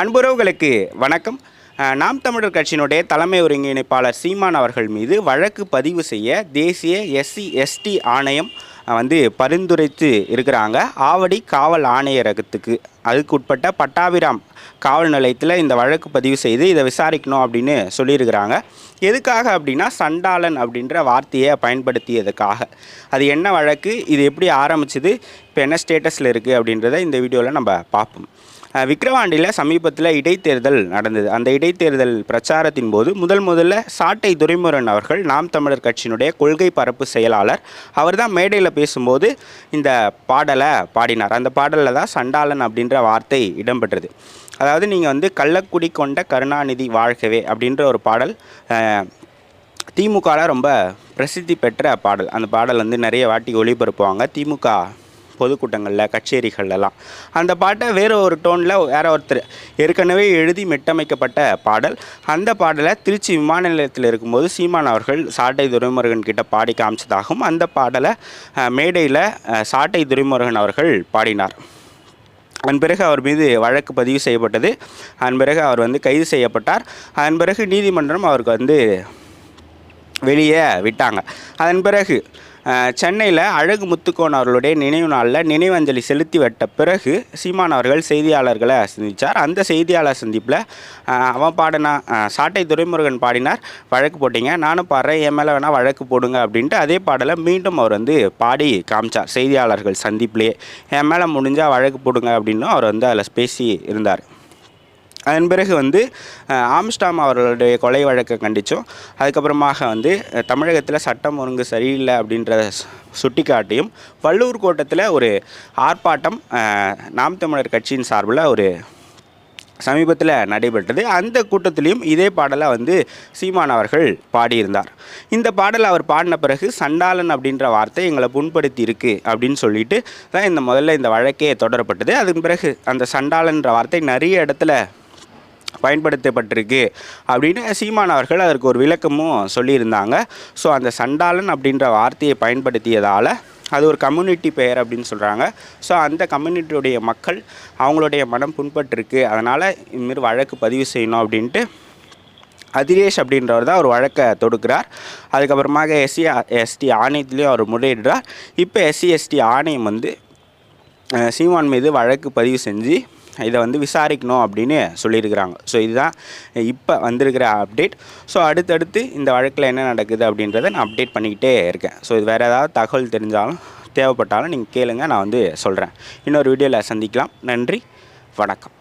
அன்புறவுகளுக்கு வணக்கம். நாம் தமிழர் கட்சியினுடைய தலைமை ஒருங்கிணைப்பாளர் சீமான் அவர்கள் மீது வழக்கு பதிவு செய்ய தேசிய எஸ்சி எஸ்டி ஆணையம் வந்து பரிந்துரைத்து இருக்கிறாங்க. ஆவடி காவல் ஆணையரகத்துக்கு அதுக்கு உட்பட்ட பட்டாபிராம் காவல் நிலையத்தில் இந்த வழக்கு பதிவு செய்து இதை விசாரிக்கணும் அப்படின்னு சொல்லியிருக்கிறாங்க. எதுக்காக அப்படின்னா சண்டாளன் அப்படின்ற வார்த்தையை பயன்படுத்தியதுக்காக. அது என்ன வழக்கு? இது எப்படி ஆரம்பிச்சது? இப்போ என்ன ஸ்டேட்டஸில் இருக்குது அப்படின்றத இந்த வீடியோவில் நம்ம பார்ப்போம். விக்ரவாண்டியில் விக்கிரவாண்டியில் சமீபத்தில் இடைத்தேர்தல் நடந்தது. அந்த இடைத்தேர்தல் பிரச்சாரத்தின் போது முதல் முதல்ல சாட்டை துரைமுருகன் அவர்கள் நாம் தமிழர் கட்சியினுடைய கொள்கை பரப்பு செயலாளர் அவர் தான் மேடையில் பேசும்போது இந்த பாடலை பாடினார். அந்த பாடலில் தான் சண்டாளன் அப்படின்ற வார்த்தை இடம்பெற்றது. அதாவது நீங்கள் வந்து கள்ளக்குடி கொண்ட கருணாநிதி வாழ்கவே அப்படின்ற ஒரு பாடல் திமுகவில் ரொம்ப பிரசித்தி பெற்ற பாடல். அந்த பாடல் வந்து நிறைய வாட்டி ஒளிபரப்புவாங்க. திமுக பொதுக்கூட்டங்களில் கச்சேரிகள்லாம் அந்த பாட்டை வேறு ஒரு டோனில் வேற ஒருத்தர் ஏற்கனவே எழுதி மெட்டமைக்கப்பட்ட பாடல். அந்த பாடலை திருச்சி விமான நிலையத்தில் இருக்கும்போது சீமான் அவர்கள் சாட்டை துரைமுருகன் கிட்ட பாடி காமிச்சதாகவும் அந்த பாடலை மேடையில் சாட்டை துரைமுருகன் அவர்கள் பாடினார். அதன் பிறகு அவர் மீது வழக்கு பதிவு செய்யப்பட்டது. அதன் பிறகு அவர் வந்து கைது செய்யப்பட்டார். அதன் பிறகு நீதிமன்றம் அவருக்கு வந்து வெளியே விட்டாங்க. அதன் பிறகு சென்னையில் அழகு முத்துக்கோன் அவர்களுடைய நினைவு நாளில் நினைவஞ்சலி செலுத்தி வட்ட பிறகு சீமான் அவர்கள் செய்தியாளர்களை சந்தித்தார் அந்த செய்தியாளர் சந்திப்பில் அவன் பாடினா சாட்டை துரைமுருகன் பாடினார். வழக்கு போட்டீங்க நானும் பாடுறேன் என் மேலே வேணால் வழக்கு போடுங்க அப்படின்ட்டு அதே பாடலை மீண்டும் அவர் வந்து பாடி காமிச்சார். செய்தியாளர்கள் சந்திப்பிலேயே என் மேலே முடிஞ்சால் வழக்கு போடுங்க அப்படின்னும் அவர் வந்து அதில் பேசி இருந்தார். அதன் பிறகு வந்து ஆம்ஸ்டாம் அவர்களுடைய கொலை வழக்கை கண்டித்தோம் அதுக்கப்புறமாக வந்து தமிழகத்தில் சட்டம் ஒழுங்கு சரியில்லை அப்படின்ற சுட்டிக்காட்டியும் வள்ளூர் கோட்டத்தில் ஒரு ஆர்ப்பாட்டம் நாம் தமிழர் கட்சியின் சார்பில் ஒரு சமீபத்தில் நடைபெற்றது. அந்த கூட்டத்திலையும் இதே பாடலை வந்து சீமான் அவர்கள் பாடியிருந்தார். இந்த பாடலை அவர் பாடின பிறகு சண்டாளன் அப்படின்ற வார்த்தை எங்களை புண்படுத்தி இருக்கு அப்படின்னு சொல்லிட்டு தான் இந்த முதல்ல இந்த வழக்கே தொடரப்பட்டது. அதன் பிறகு அந்த சண்டாளன்ற வார்த்தை நிறைய இடத்துல பயன்படுத்தப்பட்டிருக்கு அப்படின்னு சீமான் அவர்கள் அதற்கு ஒரு விளக்கமும் சொல்லியிருந்தாங்க. ஸோ அந்த சண்டாளன் அப்படின்ற வார்த்தையை பயன்படுத்தியதால் அது ஒரு கம்யூனிட்டி பெயர் அப்படின்னு சொல்கிறாங்க ஸோ அந்த கம்யூனிட்டியுடைய மக்கள் அவங்களுடைய மனம் புண்பட்டிருக்கு. அதனால் இதுமாரி வழக்கு பதிவு செய்யணும் அப்படின்ட்டு அதிரேஷ் அப்படின்றவர் தான் ஒரு வழக்கை தொடுக்கிறார். அதுக்கப்புறமாக எஸ்சி எஸ்டி ஆணையத்திலையும் அவர் முறையிடுறார். இப்போ எஸ்சி எஸ்டி ஆணையம் வந்து சீமான் மீது வழக்கு பதிவு செஞ்சு இதை வந்து விசாரிக்கணும் அப்படின்னு சொல்லியிருக்கிறாங்க. ஸோ இதுதான் இப்போ வந்திருக்கிற அப்டேட் ஸோ அடுத்தடுத்து இந்த வழக்கில் என்ன நடக்குது அப்படின்றத நான் அப்டேட் பண்ணிக்கிட்டே இருக்கேன். ஸோ இது வேறு ஏதாவது தகவல் தெரிஞ்சாலும் தேவைப்பட்டாலும் நீங்கள் கேளுங்க நான் வந்து சொல்கிறேன் இன்னொரு வீடியோவில் சந்திக்கலாம். நன்றி வணக்கம்.